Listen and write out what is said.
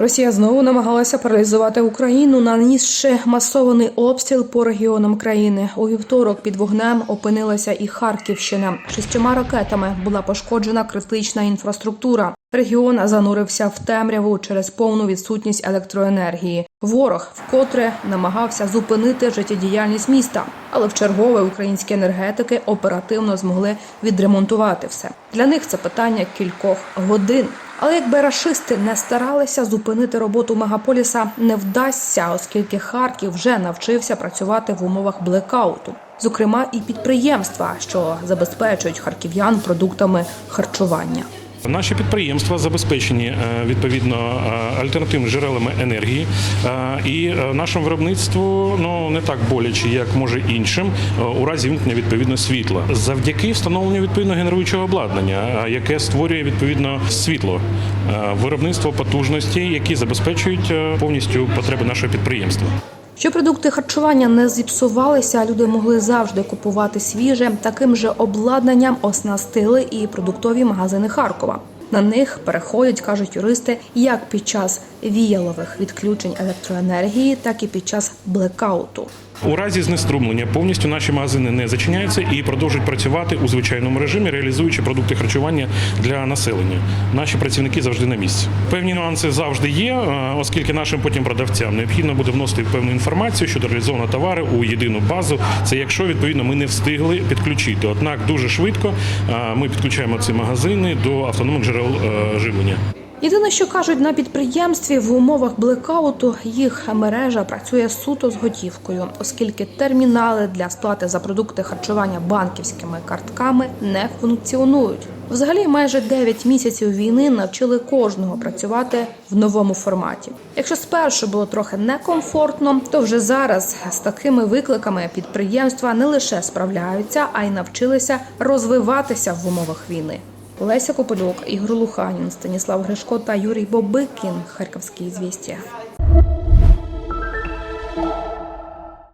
Росія знову намагалася паралізувати Україну, нанісши масований обстріл по регіонам країни. У вівторок під вогнем опинилася і Харківщина. Шістьома ракетами була пошкоджена критична інфраструктура. Регіон занурився в темряву через повну відсутність електроенергії. Ворог вкотре намагався зупинити життєдіяльність міста, але в чергове українські енергетики оперативно змогли відремонтувати все. Для них це питання кількох годин. Але якби рашисти не старалися зупинити роботу мегаполіса, не вдасться, оскільки Харків вже навчився працювати в умовах блекауту. Зокрема, і підприємства, що забезпечують харків'ян продуктами харчування. Наші підприємства забезпечені е, відповідно е, альтернативними джерелами енергії, е, і нашому виробництву ну не так боляче, як може іншим, у разі вимкнення відповідно світла, завдяки встановленню відповідно генеруючого обладнання, яке створює відповідно світло, виробництво потужності, які забезпечують повністю потреби нашого підприємства. Щоб продукти харчування не зіпсувалися, люди могли завжди купувати свіже. Таким же обладнанням оснастили і продуктові магазини Харкова. На них переходять, кажуть юристи, як під час віялових відключень електроенергії, так і під час блекауту. У разі знеструмлення повністю наші магазини не зачиняються і продовжують працювати у звичайному режимі, реалізуючи продукти харчування для населення. Наші працівники завжди на місці. Певні нюанси завжди є, е, оскільки нашим потім продавцям необхідно буде вносити певну інформацію щодо реалізованого товару у єдину базу. Це якщо відповідно ми не встигли підключити. Однак дуже швидко е, ми підключаємо ці магазини до автономних джерел е, живлення. Єдине, що кажуть на підприємстві в умовах блекауту, їх мережа працює суто з готівкою, оскільки термінали для сплати за продукти харчування банківськими картками не функціонують. Взагалі, майже 9 місяців війни навчили кожного працювати в новому форматі. Якщо спершу було трохи некомфортно, то вже зараз з такими викликами підприємства не лише справляються, а й навчилися розвиватися в умовах війни. Леся Копилюк, Ігор Луханін, Станіслав Гришко та Юрій Бобикін. Харківські звістя.